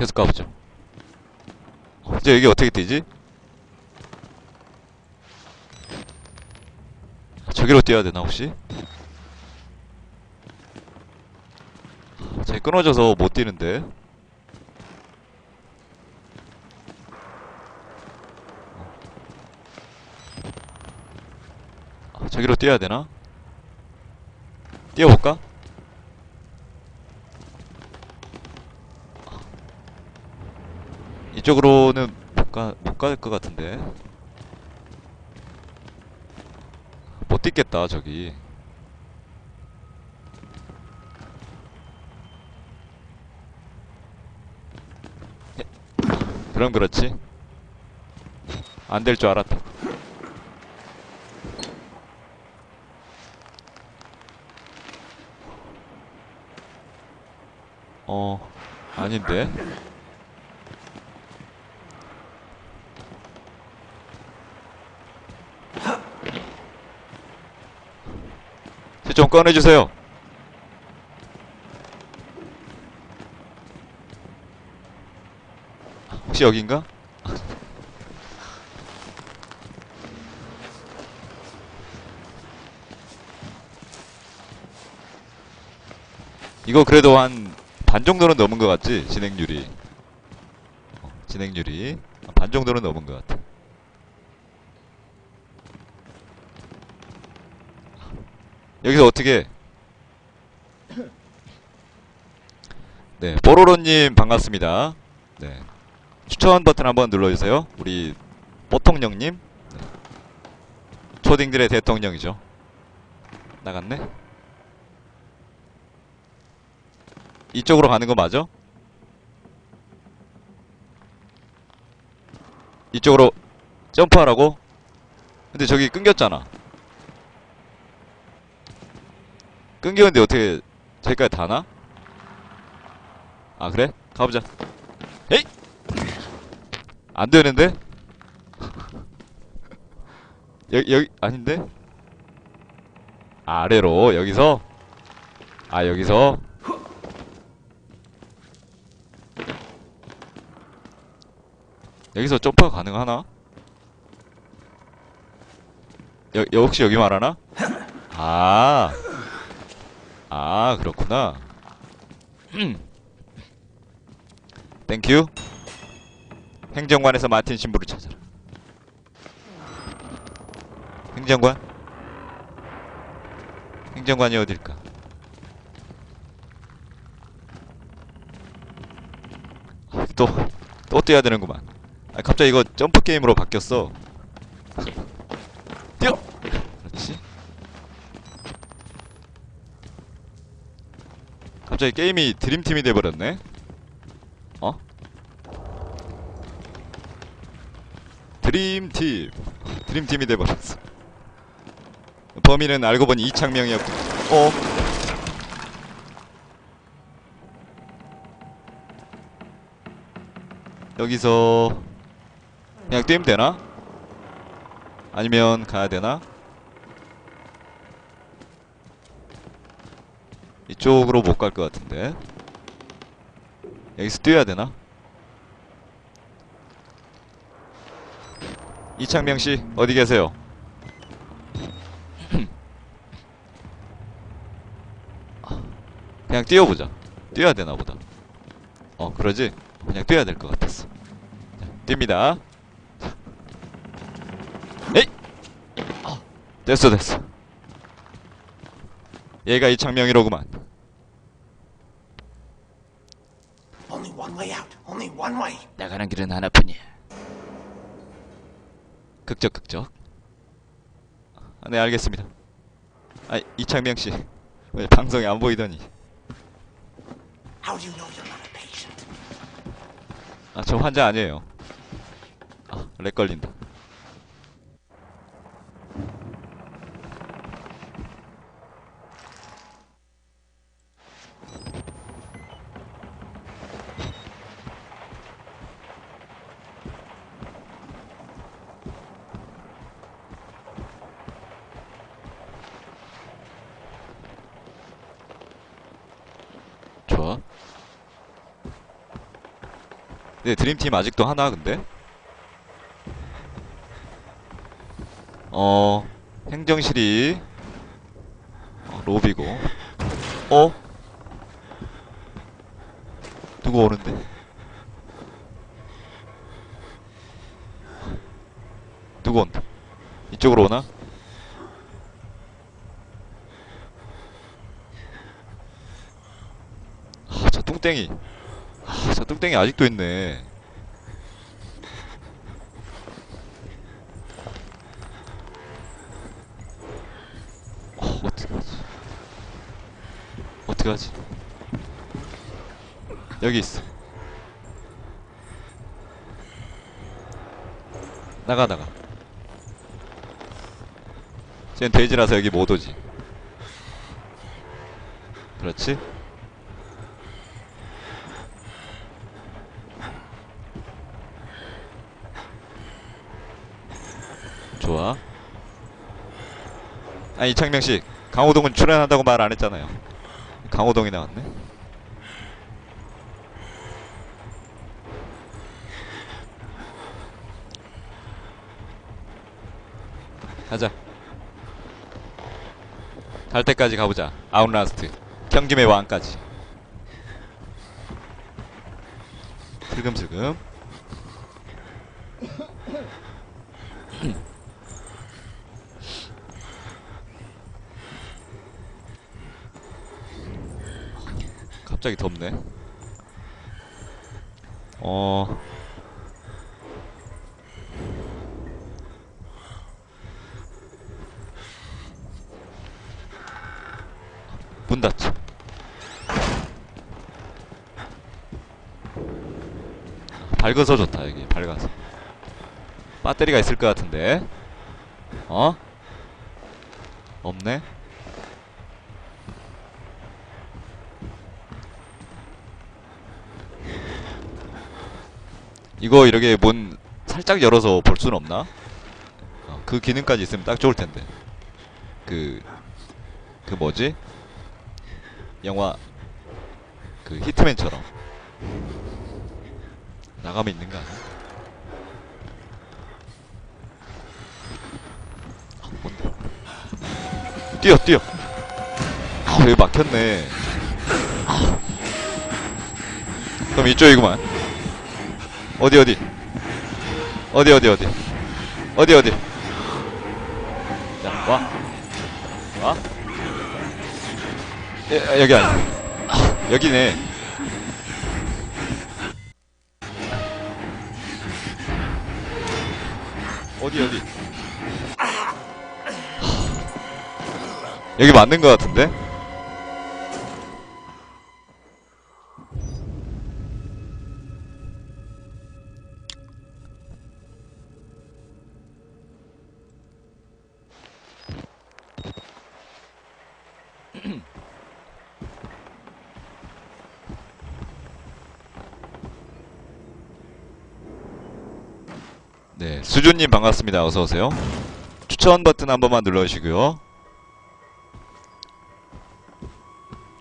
계속 가보죠. 어, 이제 여기 어떻게 뛰지? 아, 저기로 뛰어야 되나 혹시? 제 끊어져서 못 뛰는데. 아, 저기로 뛰어야 되나? 뛰어볼까? 이쪽으로는 못 가, 못갈것 같은데. 못 뛰겠다, 저기. 예. 그럼 그렇지. 안 될 줄 알았다. 어, 아닌데. 좀 꺼내주세요. 혹시 여긴가? 이거 그래도 한 반 정도는 넘은 것 같지? 진행률이. 어, 진행률이. 한반 정도는 넘은 것 같아. 여기서 어떻게 네 뽀로로님 반갑습니다 네 추천 버튼 한번 눌러주세요 우리 뽀통령님 네. 초딩들의 대통령이죠 나갔네 이쪽으로 가는 거 맞아? 이쪽으로 점프하라고? 근데 저기 끊겼잖아 끊겼는데 어떻게 저기까지 다나? 아 그래? 가보자 에이! 안 되는데? 여기 여기 아닌데? 아, 아래로 여기서? 아 여기서? 여기서 점프가 가능하나? 여, 여 혹시 여기 말하나? 아 아, 그렇구나. 땡큐. 행정관에서 마틴 신부를 찾아라. 행정관? 행정관이 어딜까? 아, 또, 또 뛰어야 되는구만. 아, 갑자기 이거 점프 게임으로 바뀌었어. 뛰어! 그렇지. 갑자기 게임이 드림팀이 돼버렸네? 어? 드림팀 드림팀이 돼버렸어 범인은 알고 보니 이창명이었고 어? 여기서 그냥 뛰면 되나? 아니면 가야 되나? 이쪽으로 못 갈 것 같은데 여기서 뛰어야 되나? 이창명 씨 어디 계세요? 그냥 뛰어보자. 뛰어야 되나 보다. 어 그러지? 그냥 뛰어야 될 것 같았어. 자, 뜁니다. 에이! 어, 됐어 됐어. 얘가 이창명이로구만. Only one way out. Only one way. 나가는 길은 하나뿐이야. 극적 극적. 아, 네 알겠습니다. 아 이창명 씨, 왜 방송에 안 보이더니? 아 저 환자 아니에요. 아렉 걸린다. 좋아. 네, 드림팀 아직도 하나, 근데? 어, 행정실이, 어, 로비고. 어? 누구 오는데? 누구 온다? 이쪽으로 오나? 아, 저 뚱땡이. 아, 저 뚱땡이 아직도 있네. 어, 어떡하지? 어떡하지? 여기 있어. 나가, 나가. 쟤는 돼지라서 여기 못 오지. 그렇지? 좋아. 아, 이창명 씨, 강호동은 출연한다고 말 안 했잖아요. 강호동이 나왔네. 가자. 갈 때까지 가보자. 아웃라스트. 경김의 왕까지. 슬금슬금. 갑자기 덥네. 어. 문 닫자. 밝아서 좋다, 여기. 밝아서. 배터리가 있을 것 같은데. 어? 없네? 이거 이렇게 문 살짝 열어서 볼 수는 없나? 어, 그 기능까지 있으면 딱 좋을 텐데. 그, 그 뭐지? 영화, 그 히트맨처럼. 나가면 있는 거 아니야? 아, 뭔데? 뛰어, 뛰어! 아, 여기 막혔네. 아. 그럼 이쪽이구만. 어디 어디? 어디 어디 어디? 어디 어디? 자와. 와. 예, 여기 아니 아, 여기네. 어디 어디? 여기 맞는 것 같은데 네, 수준님 반갑습니다. 어서 오세요. 추천 버튼 한 번만 눌러주시고요.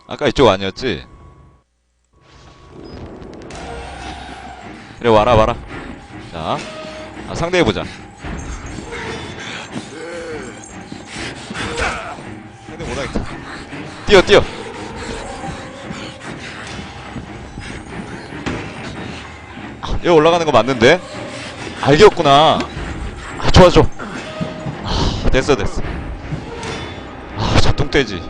아까 이쪽 아니었지? 그래 와라 와라. 자, 아, 상대해 보자. 상대 못하겠다. 뛰어 뛰어. 아, 여기 올라가는 거 맞는데? 알겠구나. 아, 좋아, 좋아. 아, 됐어, 됐어. 아, 저 뚱돼지.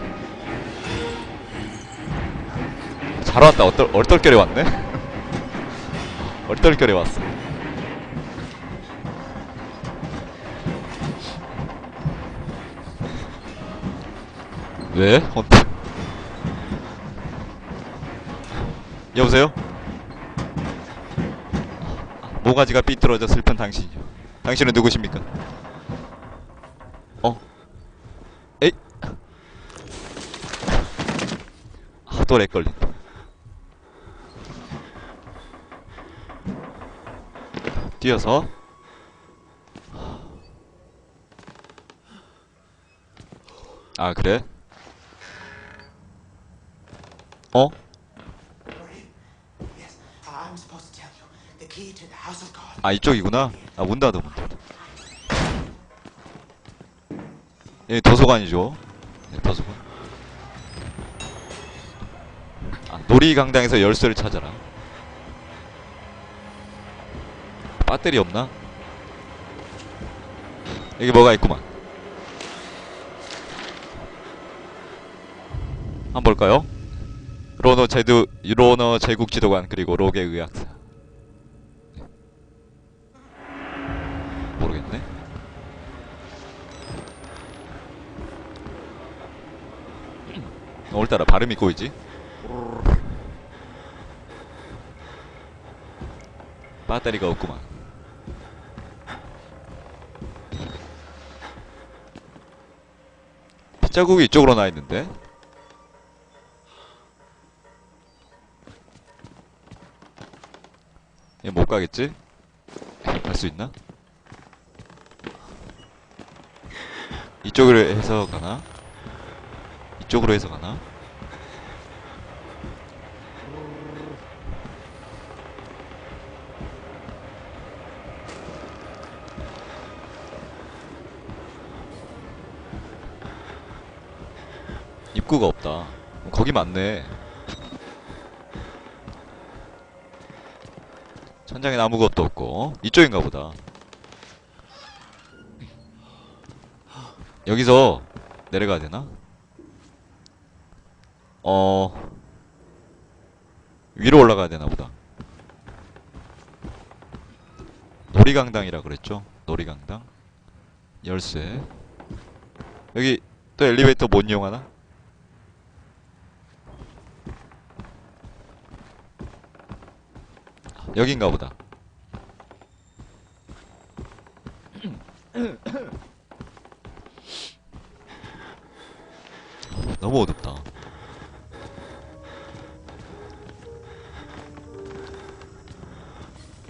잘 왔다. 얼떨, 얼떨결에 왔네? 얼떨결에 왔어. 왜? 헌트. 여보세요? 모가지가 삐뚤어져 슬픈 당신이요. 당신은 누구십니까? 어? 에이? 아, 또 렉 걸린다. 뛰어서. 아, 그래? 어? 아 이쪽이구나. 아문 닫아 문 닫아. 예 도서관이죠. 네, 도서관. 아 놀이강당에서 열쇠를 찾아라. 배터리 없나? 여기 뭐가 있구만. 한번 볼까요? 로너 제도 로너 제국 지도관 그리고 로게 의학사. 모르겠네. 오늘따라 발음이 꼬이지? 배터리가 없구만. 빗자국이 이쪽으로 나 있는데? 얘 못 가겠지? 갈 수 있나? 이쪽으로 해서 가나? 이쪽으로 해서 가나? 입구가 없다. 거기 맞네. 천장에 아무것도 없고 이쪽인가 보다. 여기서 내려가야 되나? 어 위로 올라가야 되나 보다. 놀이강당이라 그랬죠? 놀이강당 열쇠 여기 또 엘리베이터 못 이용하나? 여긴가 보다.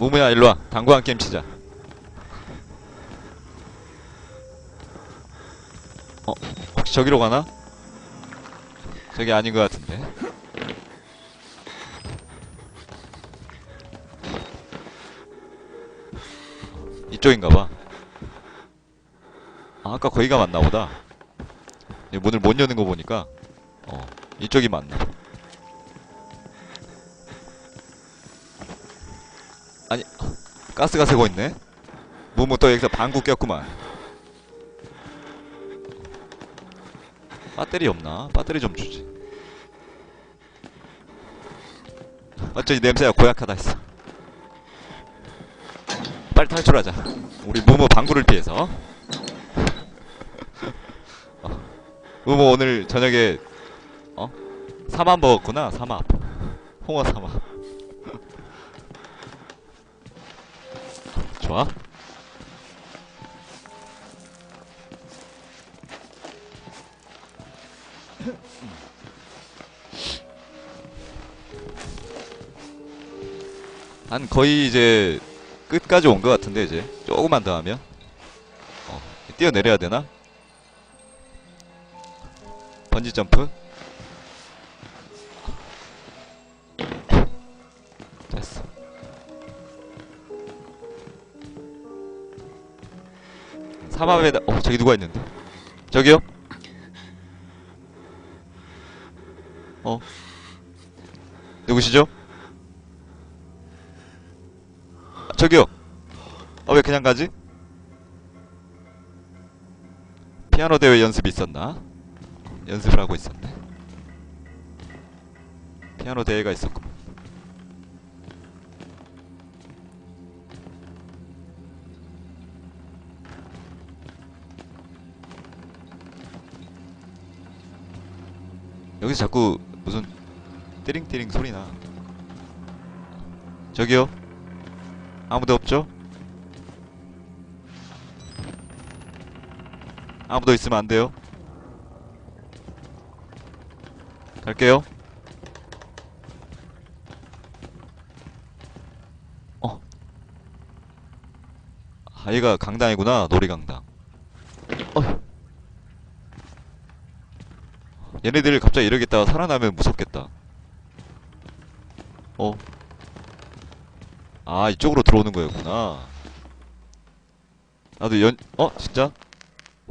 무무야 일로와. 당구 한 게임 치자. 어? 혹시 저기로 가나? 저기 아닌 것 같은데. 이쪽인가봐. 아, 아까 거기가 맞나 보다. 이 문을 못 여는 거 보니까 어 이쪽이 맞나 가스가 새고 있네. 무무 또 여기서 방구 꼈구만. 배터리 없나? 배터리 좀 주지. 어쩐지 냄새가 고약하다 했어. 빨리 탈출하자. 우리 무무 방구를 피해서. 어. 무무 오늘 저녁에 어? 삼합 먹었구나 삼합. 홍어 삼합 한 거의 이제 끝까지 온 것 같은데 이제. 조금만 더 하면. 어, 뛰어내려야 되나? 번지 점프. 됐어. 사마베다 어 저기 누가 있는데? 저기요? 어. 누구시죠? 아, 저기요. 어왜 그냥 가지? 피아노 대회 연습이 있었나? 연습을 하고 있었네. 피아노 대회가 있었고 여기서 자꾸 무슨 띠링띠링 소리나. 저기요 아무도 없죠? 아무도 있으면 안 돼요? 갈게요. 어. 아, 얘가 강당이구나 놀이강당. 어 얘네들 갑자기 이러겠다가 살아나면 무섭겠다. 어 아 이쪽으로 들어오는 거였구나 나도 연.. 어? 진짜?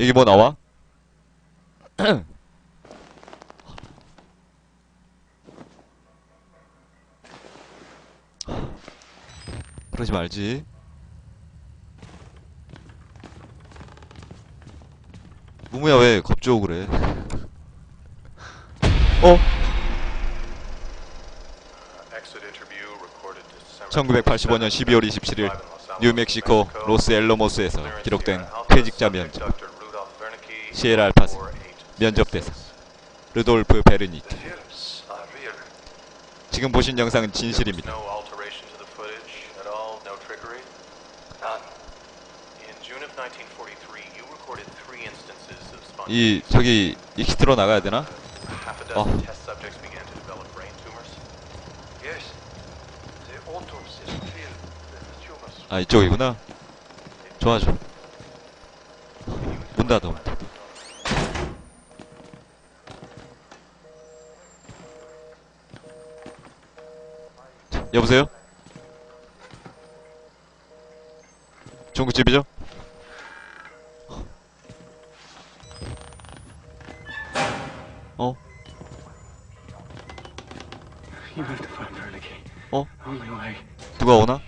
여기 뭐 나와? 그러지 말지 무무야 왜 겁주고 그래 어? 1985년 12월 27일 뉴멕시코 로스 엘로모스에서 기록된 퇴직자 면접 시에라 알파스 면접 대사 르돌프 베르니케 지금 보신 영상은 진실입니다 No alteration to the footage at all? No trickery? None. In June of 1943, you recorded three instances of 이. 저기 익스트로 나가야 되나? 어. 아 이쪽이구나 좋아 좋아 문 닫아 문 닫아 여보세요? 중국집이죠? 어? 어? 누가 오나?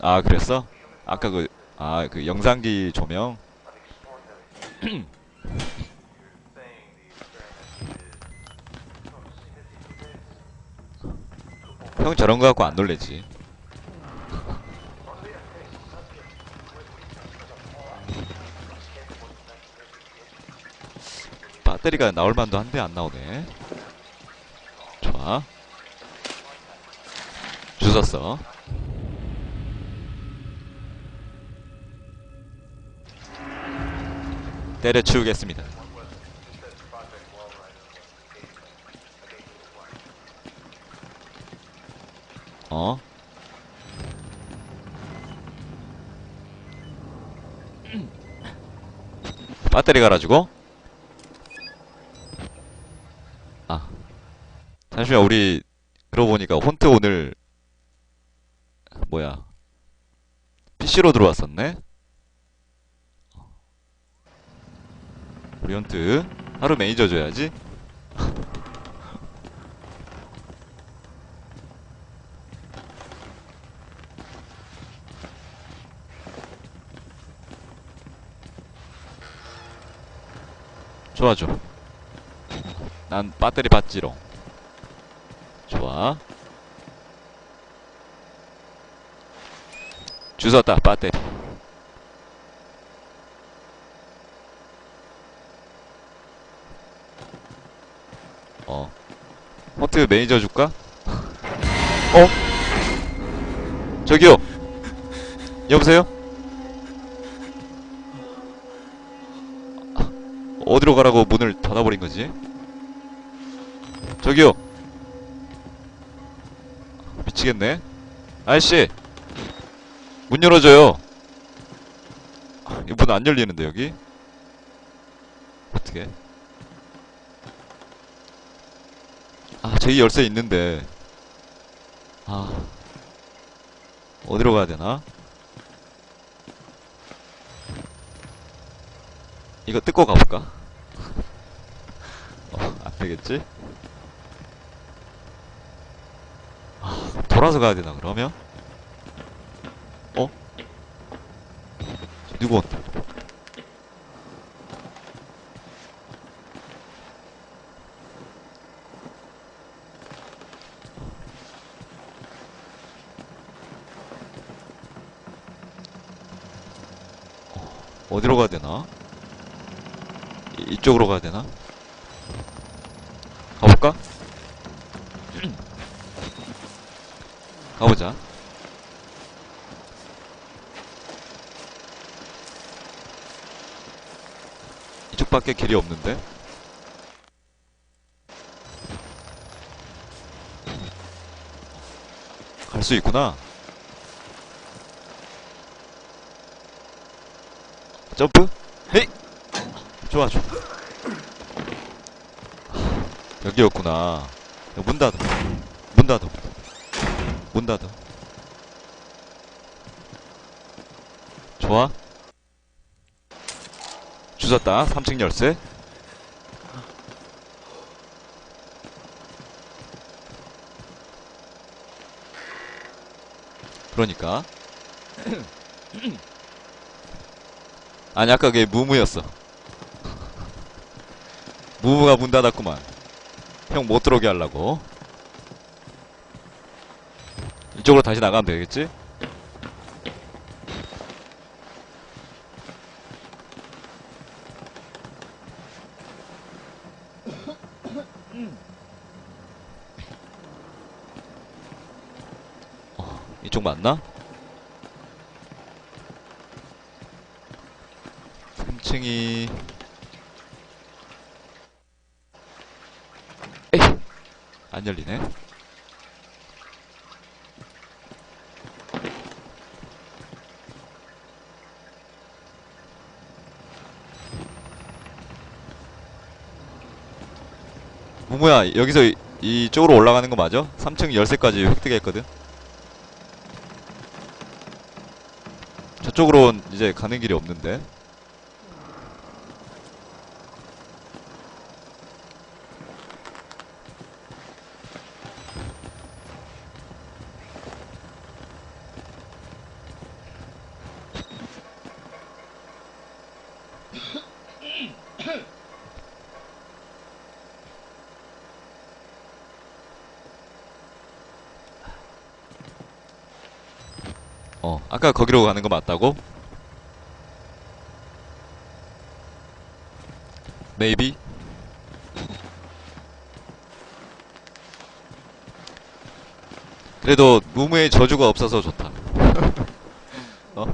아 그랬어? 아까 그 아 그 영상기 조명? 형 저런 거 갖고 안 놀래지? 배터리가 나올 만도 한데 안 나오네. 좋아. 주웠어 때려치우겠습니다. 어? 배터리 갈아주고? 아 잠시만 우리 그러고 보니까 혼트 오늘 뭐야 PC로 들어왔었네 우리 혼트. 하루 매니저 줘야지. 좋아 좋아 난 배터리 받지롱. 좋아. 주웠다 배터리 어 호트 매니저 줄까? 어? 저기요 여보세요? 어디로 가라고 문을 닫아버린 거지? 저기요 미치겠네 아저씨 문 열어줘요 문 안 열리는데 여기 어떻게 아 저기 열쇠 있는데. 아 어디로 가야 되나? 이거 뜯고 가볼까? 어, 안 되겠지? 아, 돌아서 가야 되나 그러면? 어, 어디로 가야 되나? 이, 이쪽으로 가야 되나? 가볼까? 가보자. 이쪽밖에 길이 없는데? 갈 수 있구나. 점프? 헤이! 좋아, 좋아. 여기였구나. 야, 문 닫아. 문 닫아. 문 닫아. 좋아. 주웠다. 3층 열쇠. 그러니까. 아니, 아까 그게 무무였어. 무무가 문 닫았구만. 형 못 들어오게 하려고. 이쪽으로 다시 나가면 되겠지? 어, 이쪽 맞나? 3층이 에이 안 열리네. 무무야 여기서 이- 이쪽으로 올라가는 거 맞아? 3층 열쇠까지 획득했거든. 저쪽으로는 이제 가는 길이 없는데 어 아까 거기로 가는 거 맞다고? Maybe 그래도 무무의 저주가 없어서 좋다 어?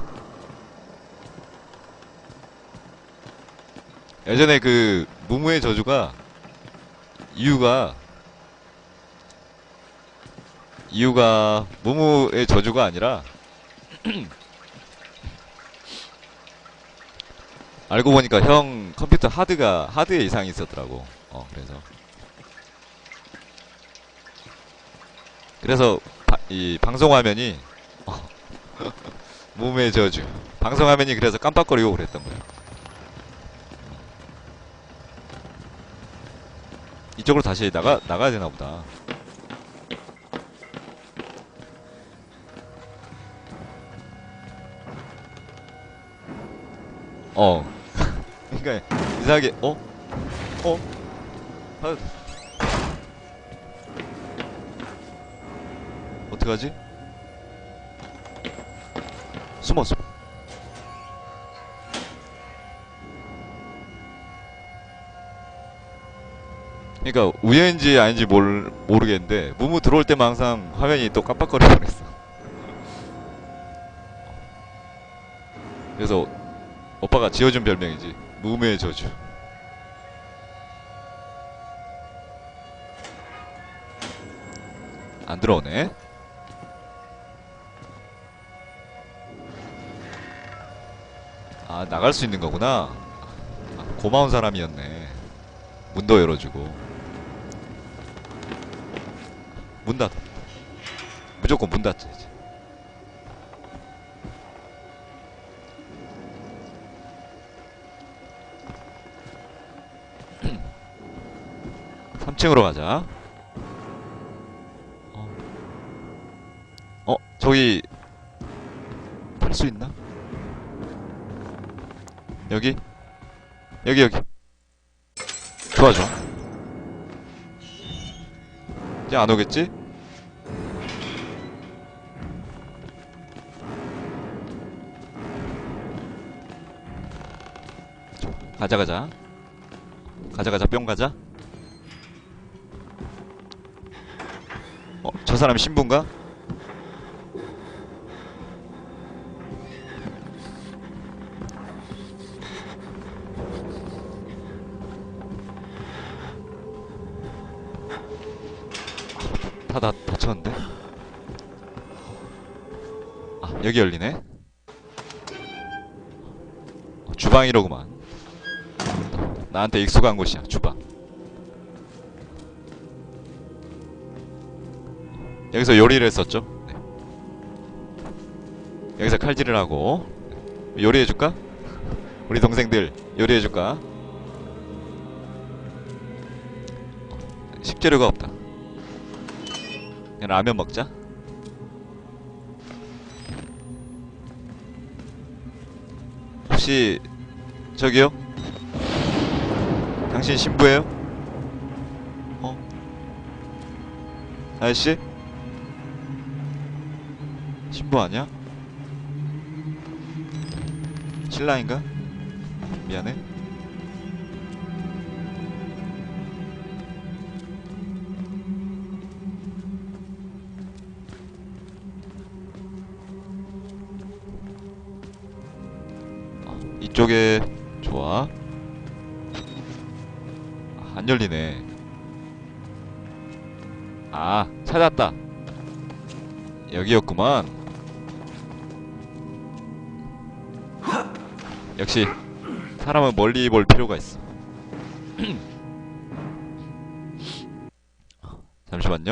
예전에 그 무무의 저주가 이유가 이유가 무무의 저주가 아니라 알고 보니까 형 컴퓨터 하드가 하드에 이상이 있었더라고. 어 그래서 그래서 바- 이 방송 화면이 어, 몸의 저주. 방송 화면이 그래서 깜빡거리고 그랬던 거야. 이쪽으로 다시 나가 나가야 되나 보다. 어. 그러니까 이상하게 어? 어? 아. 어떡하지? 숨어 숨어. 그러니까 우연인지 아닌지 모르, 모르겠는데 무무 들어올 때만 항상 화면이 또 깜빡거리고 그랬어. 그래서 오빠가 지어준 별명이지. 무무의 저주. 안 들어오네. 아, 나갈 수 있는 거구나. 아, 고마운 사람이었네. 문도 열어주고. 문 닫아. 무조건 문 닫자, 이제. 삼층으로 가자. 어. 어, 저기 탈수 있나? 여기? 여기 여기. 좋아 좋아. 이제 안 오겠지? 가자 가자. 가자 가자 뿅 가자. 사람이 신부인가? 다, 다, 닫혔는데? 아, 여기 열리네? 어, 주방이로구만. 나한테 익숙한 곳이야, 주방. 여기서 요리를 했었죠. 네. 여기서 칼질을 하고 요리해줄까? 우리 동생들 요리해줄까? 식재료가 없다. 그냥 라면 먹자. 혹시 저기요? 당신 신부예요? 어? 아저씨? 신부 아니야? 신랑인가? 미안해. 어, 이쪽에 좋아. 아, 안 열리네. 아, 찾았다. 여기였구만. 역시 사람은 멀리 볼 필요가 있어. 잠시만요.